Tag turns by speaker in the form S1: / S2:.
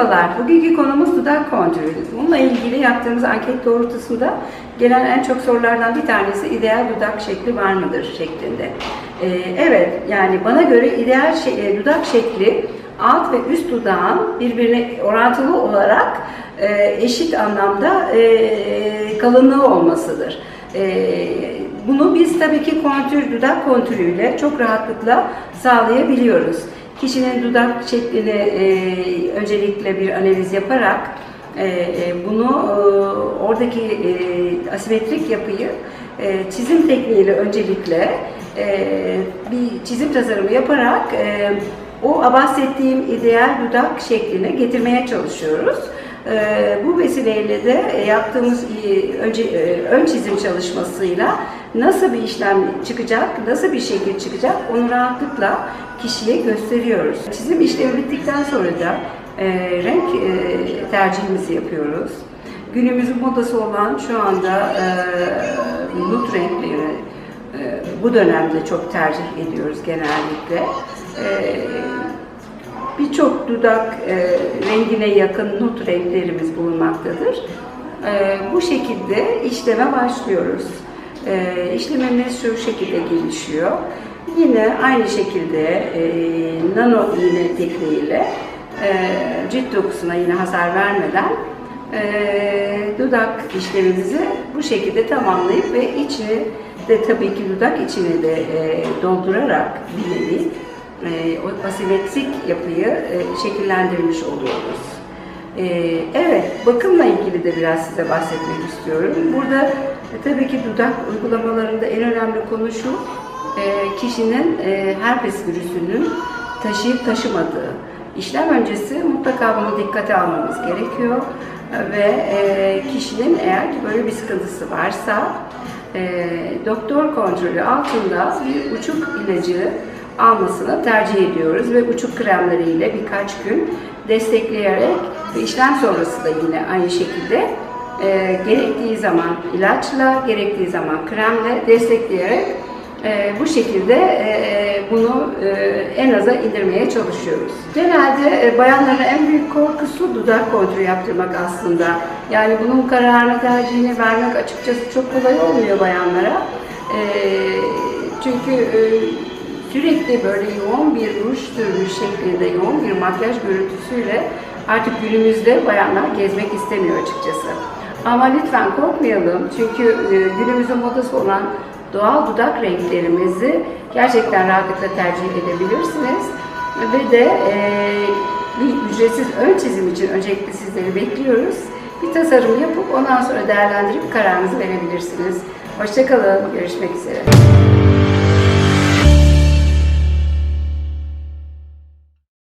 S1: Merhabalar, bugünkü konumuz dudak kontürü. Bununla ilgili yaptığımız anket doğrultusunda gelen en çok sorulardan bir tanesi ideal dudak şekli var mıdır şeklinde. Ee, evet, yani bana göre ideal şey- dudak şekli alt ve üst dudağın birbirine orantılı olarak e, eşit anlamda e, kalınlığı olmasıdır. E, bunu biz tabii ki kontür, dudak kontürüyle çok rahatlıkla sağlayabiliyoruz. Kişinin dudak şeklini e, öncelikle bir analiz yaparak e, e, bunu e, oradaki e, asimetrik yapıyı e, çizim tekniğiyle öncelikle e, bir çizim tasarımı yaparak e, o bahsettiğim ideal dudak şekline getirmeye çalışıyoruz. E, bu vesileyle de yaptığımız e, önce e, ön çizim çalışmasıyla nasıl bir işlem çıkacak, nasıl bir şekil çıkacak onu rahatlıkla kişiye gösteriyoruz. Çizim işlemi bittikten sonra da e, renk tercihimizi yapıyoruz. Günümüzün modası olan şu anda e, nut renkleri bu dönemde çok tercih ediyoruz genellikle. Birçok dudak e, rengine yakın nut renklerimiz bulunmaktadır. E, bu şekilde işleme başlıyoruz. E, işlemimiz şu şekilde gelişiyor. Yine aynı şekilde e, nano iğne tekniğiyle e, cilt dokusuna yine hasar vermeden e, dudak işlemimizi bu şekilde tamamlayıp ve içini de tabii ki dudak içini de e, doldurarak bir o asimetrik yapıyı e, şekillendirmiş oluyoruz. E, evet, bakımla ilgili de biraz size bahsetmek istiyorum. Burada e, tabii ki dudak uygulamalarında en önemli konu şu, e, kişinin e, herpes virüsünün taşıyıp taşımadığı. İşlem öncesi mutlaka bunu dikkate almamız gerekiyor ve e, kişinin eğer ki böyle bir sıkıntısı varsa e, doktor kontrolü altında bir uçuk ilacı almasını tercih ediyoruz ve uçuk kremleriyle birkaç gün destekleyerek ve işlem sonrası da yine aynı şekilde e, gerektiği zaman ilaçla, gerektiği zaman kremle destekleyerek e, bu şekilde e, bunu e, en aza indirmeye çalışıyoruz. Genelde e, bayanların en büyük korkusu dudak kontrolü yaptırmak aslında. Yani bunun kararını, tercihini vermek açıkçası çok kolay olmuyor bayanlara. E, çünkü e, sürekli böyle yoğun bir ruj sürmüş şeklinde yoğun bir makyaj görüntüsüyle artık günümüzde bayanlar gezmek istemiyor açıkçası. Ama lütfen korkmayalım çünkü e, günümüzün modası olan doğal dudak renklerimizi gerçekten rahatlıkla tercih edebilirsiniz. Ve de e, bir ücretsiz ön çizim için öncelikle sizleri bekliyoruz. Bir tasarım yapıp ondan sonra değerlendirip kararınızı verebilirsiniz. Hoşçakalın, görüşmek üzere.